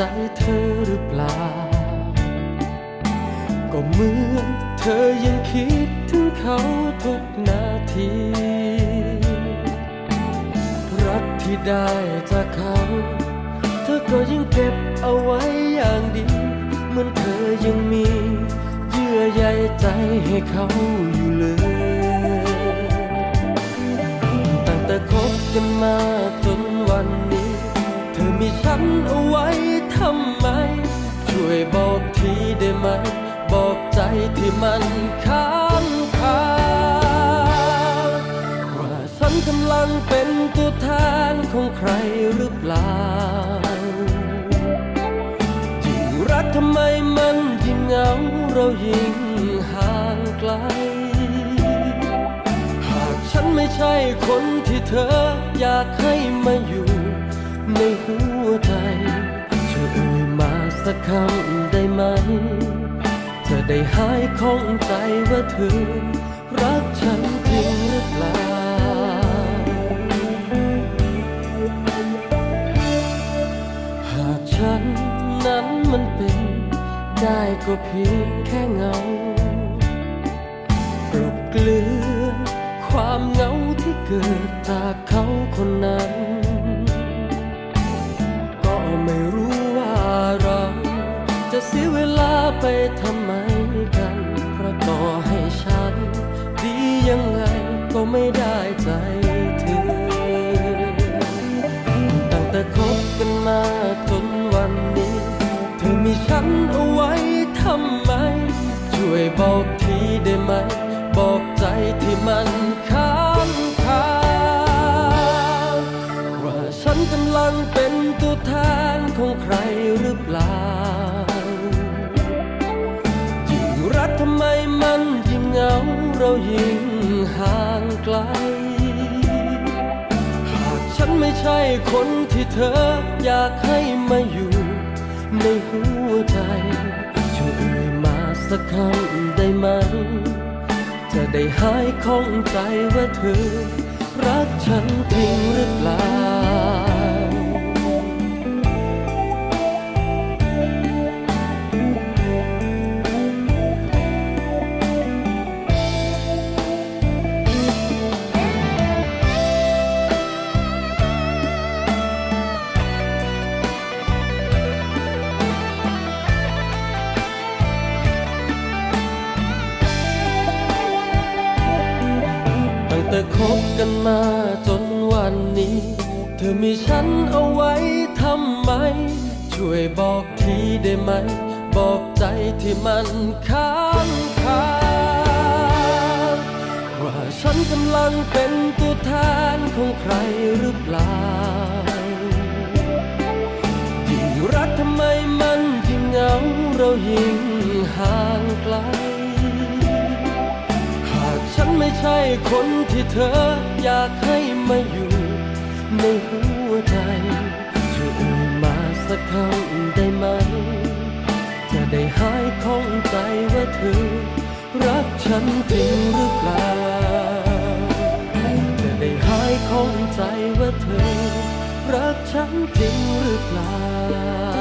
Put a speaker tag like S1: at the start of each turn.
S1: ใจเธอหรือเปล่า ก็เหมือนเธอยังคิดถึงเขาทุกนาที รักที่ได้จากเขา เธอก็ยังเก็บเอาไว้อย่างดี เหมือนเธอยังมีเยื่อใยใจให้เขาอยู่เลย ตั้งแต่คบกันมาจำไม ช่วยบอกทีได้ไหม บอกใจที่มันค้างคาว่าฉันกำลังเป็นตัวแทนของใครหรือเปล่ายิ่งรักทำไมมันยิ่งเหงาเรายิ่งห่างไกล หากฉันไม่ใช่คนที่เธออยากให้มาอยู่ในหัวใจ มาสักคำได้ไหมจะได้หายข้องใจว่าเธอ รักฉันจริงหรือเปล่า หากฉันนั้นมันเป็น ได้ก็เพียงแค่เงากลบเกลื่อนความเหงาที่เกิดจากเขาคนนั้น จะเสียเวลาไปทำไมกัน เพราะต่อให้ฉัน ดียังไงก็ไม่ได้ใจเธอ ตั้งแต่คบกันมาจนวันนี้ เธอมีฉันเอาไว้ทำไม ช่วยบอกทีได้ไหม บอกใจที่มันค้างคาว่าฉันกำลังเป็นตัวแทนของใคร เหงาเรายิ่งห่างไกล หากฉันไม่ใช่คนที่เธออยากให้มาอยู่ในหัวใจช่วยเอ่ยมาสักคำได้ไหม จะได้หายข้องใจว่าเธอ รักฉันจริงหรือเปล่า ตั้งแต่คบกันมาจนวันนี้ เธอมีฉันเอาไว้ทำไม ช่วยบอกทีได้ไหม บอกใจที่มันค้างคาว่าฉันกำลังเป็นตัวแทนของใครหรือเปล่ายิ่งรักทำไมมันยิ่งเหงาเรายิ่งห่างไกล ไม่ใช่คนที่เธออยากให้มาอยู่ในหัวใจช่วยเอ่ยมาสักคำได้ไหม จะได้หายข้องใจว่าเธอ รักฉันจริงหรือเปล่า จะได้หายข้องใจว่าเธอ รักฉันจริงหรือเปล่า